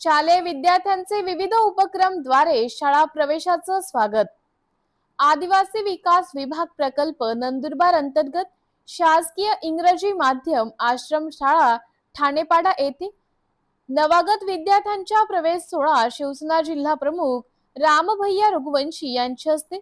शालेय विद्यार्थ्यांचे विविध उपक्रमद्वारे शाळा प्रवेशाचं स्वागत. आदिवासी विकास विभाग प्रकल्प नंदुरबार अंतर्गत शासकीय इंग्रजी माध्यम आश्रम शाळा ठाणेपाडा येथे नवागत विद्यार्थ्यांच्या प्रवेश सोहळा शिवसेना जिल्हा प्रमुख रामभैया रघुवंशी यांच्या हस्ते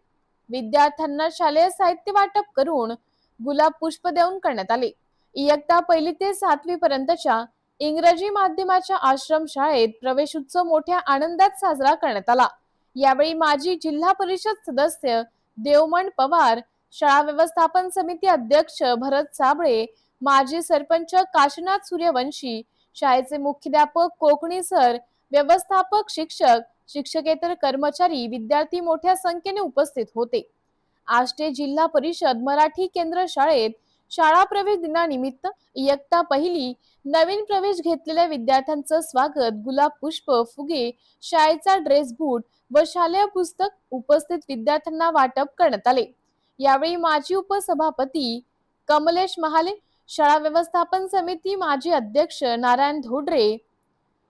विद्यार्थ्यांना शालेय साहित्य वाटप करून गुलाब पुष्प देऊन करण्यात आले. इयत्ता पहिली ते सातवी पर्यंतच्या इंग्रजी माध्यमाच्या आश्रम शाळेत प्रवेश उत्सव मोठ्या आनंदात साजरा करण्यात आला. यावेळी माजी जिल्हा परिषद सदस्य देवमण पवार शाळा व्यवस्थापन समिती अध्यक्ष भरत साबळे माजी सरपंच काशीनाथ सूर्यवंशी शाळेचे मुख्याध्यापक कोकणी सर व्यवस्थापक शिक्षक शिक्षकेतर कर्मचारी विद्यार्थी मोठ्या संख्येने उपस्थित होते. आष्टे जिल्हा परिषद मराठी केंद्र शाळेत शाळा प्रवेश दिनानिमित्त इयत्ता पहिली नवीन प्रवेश घेतलेल्या विद्यार्थ्यांचं स्वागत गुलाब पुष्प फुगे शाळेचा ड्रेस बूट व शालेय पुस्तक उपस्थित विद्यार्थ्यांना वाटप करण्यात आले. यावेळी माजी उपसभापती कमलेश महाले शाळा व्यवस्थापन समिती माजी अध्यक्ष नारायण धोडरे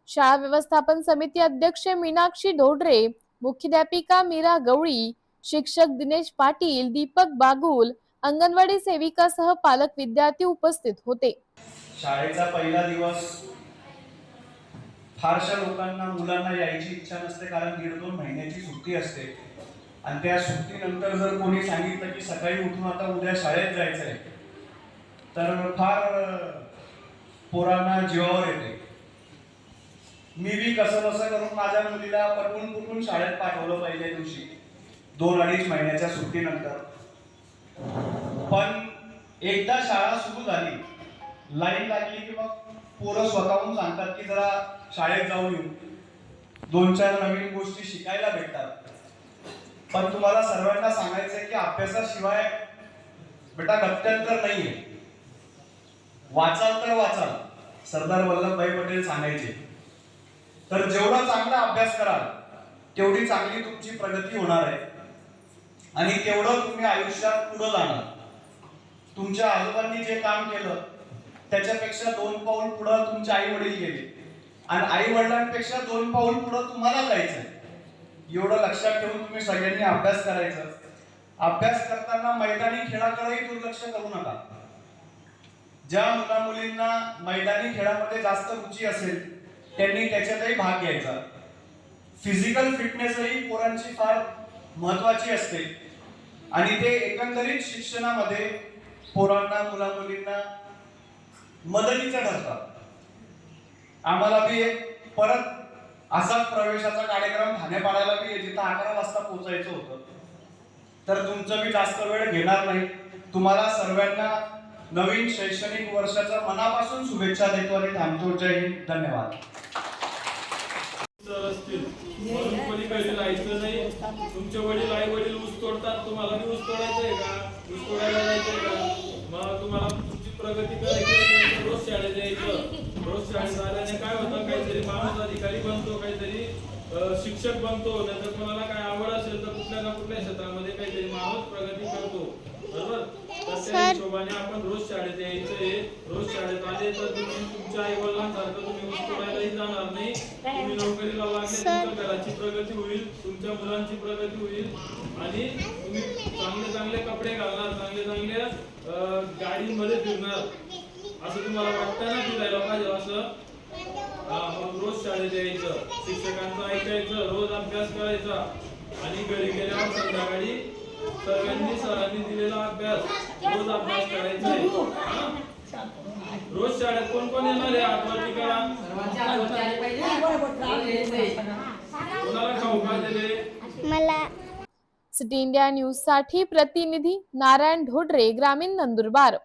शाळा व्यवस्थापन समिती अध्यक्ष मीनाक्षी धोडरे मुख्याध्यापिका मीरा गवळी शिक्षक दिनेश पाटील दीपक बागुल अंगणवाडी सेविकासह पालक विद्यार्थी उपस्थित होते. शाळेचा पहिला दिवस फारशा लोकांना मुलांना यायची इच्छा नसते कारण दीड दोन महिन्याची सुट्टी असते. आणि त्या सुट्टीनंतर जर कोणी सांगितलं की सकाळी उठून आता उद्या शाळेत जायचं आहे तर फार पोरांना जीवावर येते. मी बी कसं बसं करून माझ्या मुलीला पटवून कुठून शाळेत पाठवलं पहिल्या दिवशी दोन अडीच महिन्याच्या सुट्टीनंतर. पण एकदा शाळा सुरू झाली लाईन लागली की मग पोरं स्वतःहून सांगतात की जरा शाळेत जाऊन येऊ. दोन चार नवीन गोष्टी शिकायला भेटतात. पण तुम्हाला सर्वांना सांगायचंय की अभ्यासाशिवाय बेटा गत्यांतर नाहीये. वाचाल तर वाचाल सरदार वल्लभभाई पटेल सांगायचे. तर जेवढा चांगला अभ्यास कराल तेवढी चांगली तुमची प्रगती होणार आहे. आणि तेवढं तुम्ही आयुष्यात पुढे जाणार. तुमच्या आजोबांनी जे काम केलं त्याच्यापेक्षा दोन पाऊल पुढं तुमचे आई वडील गेले. आणि आई वडिलांपेक्षा दोन पाऊल पुढं तुम्हाला जायचं एवढं लक्षात ठेवून तुम्ही सगळ्यांनी अभ्यास करायचा. अभ्यास करताना मैदानी खेळाकडेही दुर्लक्ष करू नका. ज्या मुला मुलींना मैदानी खेळामध्ये जास्त रुची असेल त्यांनी त्याच्यातही भाग घ्यायचा. फिजिकल फिटनेसही पोरांची फार महत्वाची असते. आणि ते एकंदरीत शिक्षणामध्ये पोरांना मुला मुलींना मदतीचं ठरतात. आम्हाला बी एक परत असाच प्रवेशाचा कार्यक्रम ठाणेपाड्याला बी जिथं अकरा वाजता पोहोचायचं होतं. तर तुमचं मी जास्त वेळ घेणार नाही. तुम्हाला सर्वांना नवीन शैक्षणिक वर्षाच्या मनापासून शुभेच्छा देतो आणि थांबतो. जय हिंद. धन्यवाद. सर असतील. म्हणून पलीकडे जायचं नाही. तुमचे वडील आई वडील ऊस तोडतात. तुम्हाला बी ऊस तोडायचं आहे का? ऊस तोडायला जायचंय का? मग तुम्हाला तुमची प्रगती करायची रोज शाळेत यायचं. रोज शाळेत आल्याने काय होतं? काहीतरी माणूस अधिकारी बनतो काहीतरी शिक्षक बनतो. नाहीतर कोणाला काय आवड असेल तर कुठल्या ना कुठल्या क्षेत्रामध्ये काहीतरी माणूस प्रगती करतो. बरोबर? त्या हिशोबाने आपण रोज शाळेत यायचंय. रोज शाळेत आले तर तुम्ही तुमच्या आई वडिलांसारखं तुम्ही जाणार नाही. तुम्ही नोकरीला लागले घराची प्रगती होईल तुमच्या मुलांची प्रगती होईल. आणि तुम्ही चांगले चांगले कपडे घालणार चांगले चांगले अं, गाडीमध्ये फिरणार. असं तुम्हाला वाटतं ना फिरायला पाहिजे असं? मग रोज शाळेत यायचं शिक्षकांचं ऐकायचं रोज अभ्यास करायचा. आणि घरी गेल्यावर संध्याकाळी सर्वांनी सरांनी दिलेला अभ्यास रोज अभ्यास करायचा? रोज शाळेत कोण कोण येणार आहे? आठवणी करा कोणाला खाऊ का दिले मला सिटी इंडिया न्यूजसाठी प्रतिनिधी नारायण ढोडरे ग्रामीण नंदुरबार.